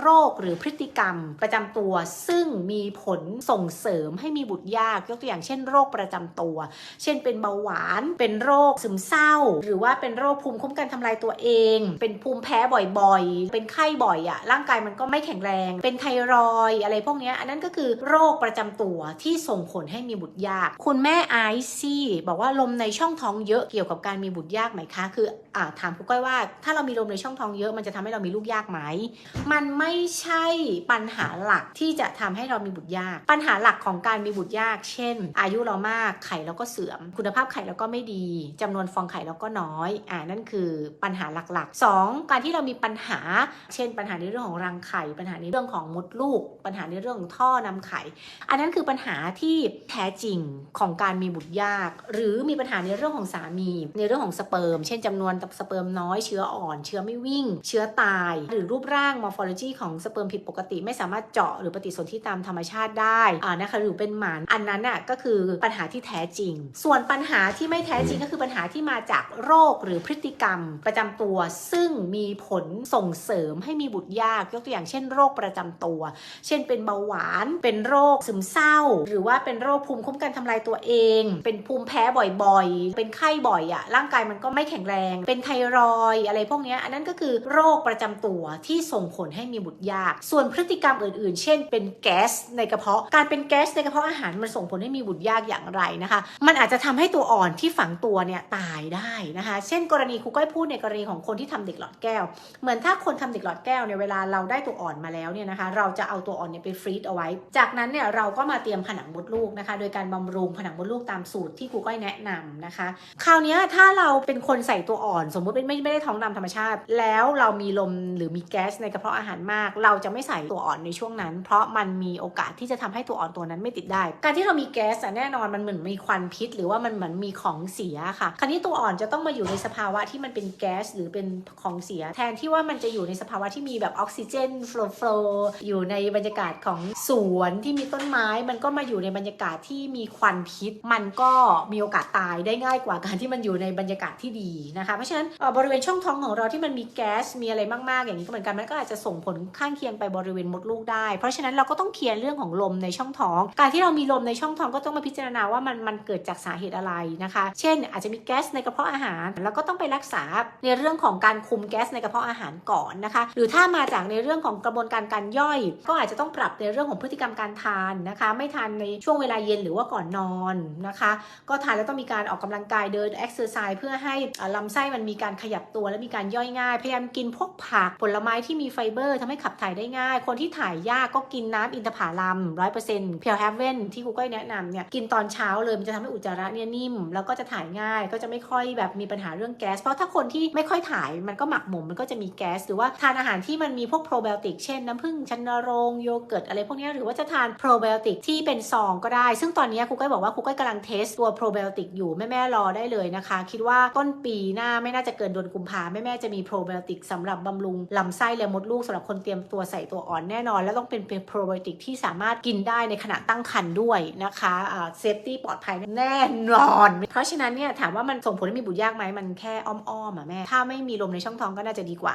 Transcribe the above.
โรคหรือพฤติกรรมประจำตัว ซึ่งมีผลส่งเสริมให้มีบุตรยาก ยกตัวอย่างเช่นโรคประจำตัว เช่นเป็นเบาหวาน เป็นโรคซึมเศร้า หรือว่าเป็นโรคภูมิคุ้มกันทำลายตัวเอง เป็นภูมิแพ้บ่อยๆ เป็นไข้บ่อยอะร่างกายมันก็ไม่แข็งแรง เป็นไทรอยอะไรพวกนี้อันนั้นก็คือโรคประจำตัวที่ส่งผลให้มีบุตรยาก คุณแม่ไอซี่บอกว่าลมในช่องท้องเยอะเกี่ยวกับการมีบุตรยากไหมคะ คืออถามคุณก้อยว่า ถ้าเรามีลมในช่องท้องเยอะมันจะทำให้เรามีลูกยากไหมมันไม่ไม่ใช่ปัญหาหลักที่จะทำให้เรามีบุตรยาก ปัญหาหลักของการมีบุตรยาก เช่น อายุเรามากไข่เราก็เสื่อม คุณภาพไข่เราก็ไม่ดีจำนวนฟองไข่เราก็น้อยอ่านั่นคือปัญหาหลักๆ 2. การที่เรามีปัญหา เช่น ปัญหาในเรื่องของรังไข่ ปัญหาในเรื่องของมดลูก ปัญหาในเรื่องของท่อนำไข่ อันนั้นคือปัญหาที่แท้จริงของการมีบุตรยาก หรือมีปัญหาในเรื่องของสามี ในเรื่องของสเปิร์ม เช่นจำนวนสเปิร์มน้อยเชื้ออ่อน เชื้อไม่วิ่ง เชื้อตาย หรือรูปร่างมอร์ฟอโลจีของสเปิร์มผิดปกติไม่สามารถเจาะหรือปฏิสนธิตามธรรมชาติได้อ่านะคะหรือเป็นหมันอันนั้นน่ะก็คือปัญหาที่แท้จริง ส่วนปัญหาที่ไม่แท้จริงก็คือปัญหาที่มาจากโรคหรือพฤติกรรมประจำตัว ซึ่งมีผลส่งเสริมให้มีบุตรยากยกตัวอย่างเช่นโรคประจำตัว เช่นเป็นเบาหวาน เป็นโรคซึมเศร้า หรือว่าเป็นโรคภูมิคุ้มกันทำลายตัวเอง เป็นภูมิแพ้บ่อยๆ เป็นไข้บ่อยอะร่างกายมันก็ไม่แข็งแรง เป็นไทรอยอะไรพวกนี้อันนั้นก็คือโรคประจำตัวที่ส่งผลให้มีบุตรยาก ส่วนพฤติกรรมอื่นๆ เช่น เป็นแก๊สในกระเพาะ การเป็นแก๊สในกระเพาะอาหารมันส่งผลให้มีบุตรยากอย่างไรนะคะ มันอาจจะทำให้ตัวอ่อนที่ฝังตัวเนี่ยตายได้นะคะ เช่น กรณีครูก้อยพูดในกรณีของคนที่ทำเด็กหลอดแก้ว เหมือนถ้าคนทำเด็กหลอดแก้วเนี่ยเวลาเราได้ตัวอ่อนมาแล้วเนี่ยนะคะ เราจะเอาตัวอ่อนเนี่ยไปฟรีซเอาไว้ จากนั้นเนี่ยเราก็มาเตรียมผนังมดลูกนะคะ โดยการบำรุงผนังมดลูกตามสูตรที่ครูก้อยแนะนำนะคะ คราวนี้ถ้าเราเป็นคนใส่ตัวอ่อน สมมติไม่ไม่ไม่ได้ท้องนำธรรมชาติ แล้วเรามีลมหรือมีแก๊สในกระเพาะอาหารมากเราจะไม่ใส่ตัวอ่อนในช่วงนั้น เพราะมันมีโอกาสที่จะทำให้ตัวอ่อนตัวนั้นไม่ติดได้ การที่เรามีแก๊สแน่นอนมันเหมือนมีควันพิษ หรือว่ามันเหมือนมีของเสียค่ะคราวนี้ตัวอ่อนจะต้องมาอยู่ในสภาวะที่มันเป็นแก๊สหรือเป็นของเสีย แทนที่ว่ามันจะอยู่ในสภาวะที่มีแบบออกซิเจนฟล์โฟลอยู่ในบรรยากาศของสวนที่มีต้นไม้ มันก็มาอยู่ในบรรยากาศที่มีควันพิษ มันก็มีโอกาสตายได้ง่ายกว่าการที่มันอยู่ในบรรยากาศที่ดีนะคะ เพราะฉะนั้นบริเวณช่องท้องของเราที่มันมีแก๊สมีอะไรมากๆ อย่างนี้ก็เหมือนกันมันก็อาจจะส่งผลข้างเคียงไปบริเวณมดลูกได้ เพราะฉะนั้นเราก็ต้องเคลียร์เรื่องของลมในช่องท้อง การที่เรามีลมในช่องท้องก็ต้องมาพิจารณาว่ามันมันเกิดจากสาเหตุอะไรนะคะ เช่น อาจจะมีแก๊สในกระเพาะอาหาร แล้วก็ต้องไปรักษาในเรื่องของการคุมแก๊สในกระเพาะอาหารก่อนนะคะ หรือถ้ามาจากในเรื่องของกระบวนการการย่อย ก็อาจจะต้องปรับในเรื่องของพฤติกรรมการทานนะคะ ไม่ทานในช่วงเวลาเย็นหรือว่าก่อนนอนนะคะ ก็ทานแล้วต้องมีการออกกำลังกายเดินเอ็กซ์เซอร์ไซส์เพื่อให้อ่าลำไส้มันมีการขยับตัวและมีการย่อยง่าย พยายามกินพวกผักผลไม้ที่มีไฟเบอร์ทำให้ขับถ่ายได้ง่าย คนที่ถ่ายยากก็กินน้ำอินทผลัมร้อยเปอร์เซ็นต์เพียวแฮเว่นที่ครูก้อยแนะนำเนี่ยกินตอนเช้าเลยมันจะทำให้อุจจาระเนี่ยนิ่ม แล้วก็จะถ่ายง่ายก็จะไม่ค่อยแบบมีปัญหาเรื่องแก๊ส เพราะถ้าคนที่ไม่ค่อยถ่ายมันก็หมักหมมมันก็จะมีแก๊ส หรือว่าทานอาหารที่มันมีพวกโปรไบโอติกเช่นน้ำผึ้งชันนโรงโยเกิร์ตอะไรพวกนี้หรือว่าจะทานโปรไบโอติกที่เป็นซองก็ได้ ซึ่งตอนนี้ครูก้อยบอกว่าครูก้อยกำลังเทสตัวโปรไบโอติกอยู่แม่แม่รอได้เลยนะคะ คิดว่าต้นปีหน้าไม่น่าจะเกินเดือนกุมภาแม่แม่จะมีโปรไบโอติกสำหรับบำรุงลำไส้และมดลูกสำหรับคนตรียมตัวใส่ตัวอ่อนแน่นอน แล้วต้องเป็นเป็นโปรไบโอติกที่สามารถกินได้ในขณะตั้งครรภ์ด้วยนะคะเซฟตี้ปลอดภัยแน่นอน เพราะฉะนั้นเนี่ยถามว่ามันส่งผลให้มีบุตรยากไหมมันแค่อ้อมๆอะแม่ ถ้าไม่มีลมในช่องท้องก็น่าจะดีกว่า